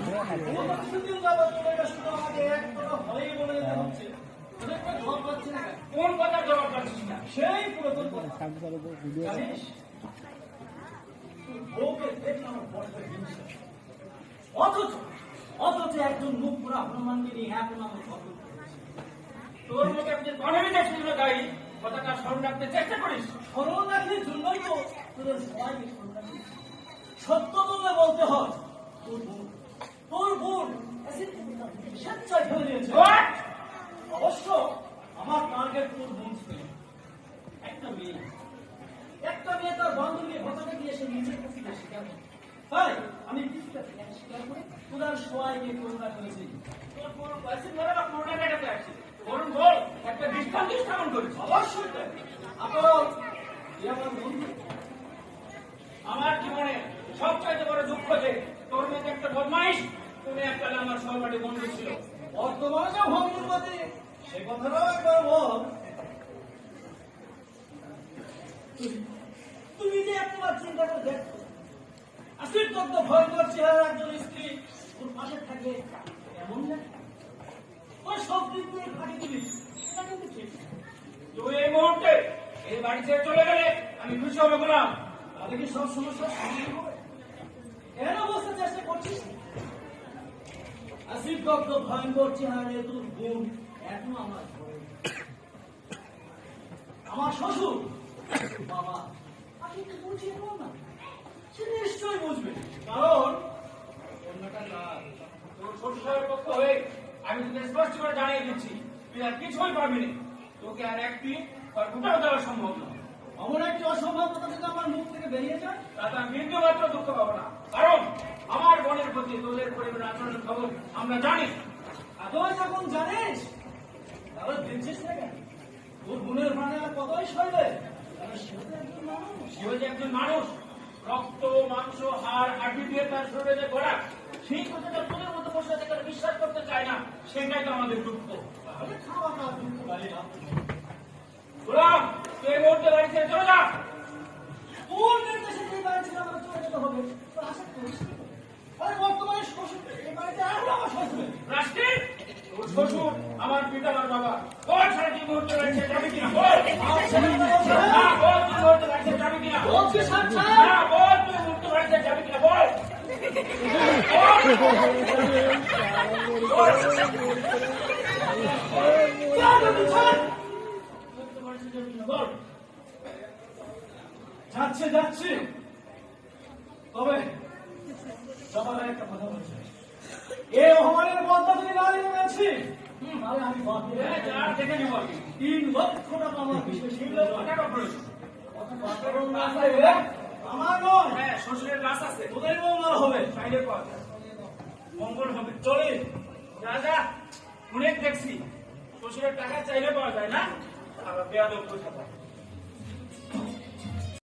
হয়। অথচ একজন মুখ পুরা হনুমানকে নিয়ে এখন আমার কত তোর মুখে আপনি কনমি দেখছিস না গাড়ি কথাটা স্মরণ রাখতে চেষ্টা করিস স্মরণ রাখির জন্যই তো তোদের সবাইকে সত্য বলতে হয়, তোর তোর বোন স্বেচ্ছায় ফেলে দিয়েছে। অবশ্য আমার টার্গেট তোর বোন ছিল। একটা মেয়ে। একটা মেয়ে তার বান্ধবী হঠাৎ গিয়ে সে নিজের প্রকৃতি স্বীকার করে তাই আমি কিছুটা স্বীকার করে তোদের সবাইকে করুণা করেছি। তোর পুরো পয়সা ধরে বা পুরোটা কাটাতে আসছে। বলুন বল একটা দৃষ্টান্ত স্থাপন করিস অবশ্যই তাই আপনারাও এ আমার বন্ধু আমার জীবনে সবচাইতে বড় দুঃখ যে তোর মতো একটা বদমাইশ একটা আমার সহপাঠী বন্ধু ছিল। বর্তমানে যে সে কথাটাও একবার বল। তুমি- যে একবার চিন্তা করে দেখো আসির তত্ত্ব ভয়ঙ্কর চেহারা একজন স্ত্রী ওর পাশে থাকে এমন না? ওই সব দিক দিয়ে ফাঁকি দিবি এটা কিন্তু ঠিক। তুই এই মুহূর্তে এই বাড়ি ছেড়ে চলে গেলে আমি খুশি হবে গোলাম তাহলে কি সব সমস্যার সমাধান হবে? কেন বসতে চেষ্টা করছিস? আসিফ ভয়ঙ্কর চেহারে তোর বোন এখন আমার আমার শ্বশুর, বাবা আপনি তো বুঝিয়ে না। সে নিশ্চয়ই বুঝবে। কারণ, অন্যটা কাজ তোর শ্বশুরের পক্ষ হয়ে আমি তোকে স্পষ্ট করে জানিয়ে দিচ্ছি, তুই আর কিছুই পাবি না। তোকে আর একটি আর গোটাও দেওয়া সম্ভব নয় এমন একটি অসম্ভবতা যদি আমার মুখ থেকে বেরিয়ে যায়, তাতে আমি বিন্দু মাত্র দুঃখ পাবো না। কারণ বোনের প্রতি তোদের পরিবারের আচরণের খবর আমরা জানি। আদৌ যখন জানিস তাহলে দেখছিস না কেন তোর বোনের প্রাণে কতই সইবে? তাহলে সেও যে একজন মানুষ। রক্ত, মাংস, হাড় হাড্ডি দিয়ে তার শরীরে যে গড়া, সেই কথাটা তোদের মতো বসে থেকে বিশ্বাস করতে চায় না। সেটাই তো আমাদের দুঃখ। তাহলে খাওয়া খাওয়া দুঃখ গালি না গোলাম, তুই এই মুহূর্তে বাড়ি ছেড়ে চলে যা। তোর নির্দেশে যে বাড়ি ছিল আমাকে চলে যেতে হবে? তোর আশা করিস কি? আরে বর্তমানে শ্বশুর এই বাড়িতে আর আমার শ্বশুর রাষ্ট্রে তোর শ্বশুর আমার পিতা বাবা। কি মুহূর্তে কিনা মুহূর্তে যাবি কিনা তুই মুহূর্তে যাবি কিনা বল। যাচ্ছে যাচ্ছে। তবে সবার একটা কথা বলছি। যদি না নিয়ে গেছি নিবো তিন লক্ষ টাকা আমার বিশেষ টাকা প্রয়োজন আমার নয়। হ্যাঁ শ্বশুরের লাশ আছে। তোদের মঙ্গল হবে। চাইলে পাওয়া যায়। মঙ্গল হবে। চলে। যা যা। অনেক দেখছি। শ্বশুরের টাকা চাইলে পাওয়া যায় না। বেয়াদব কোথায়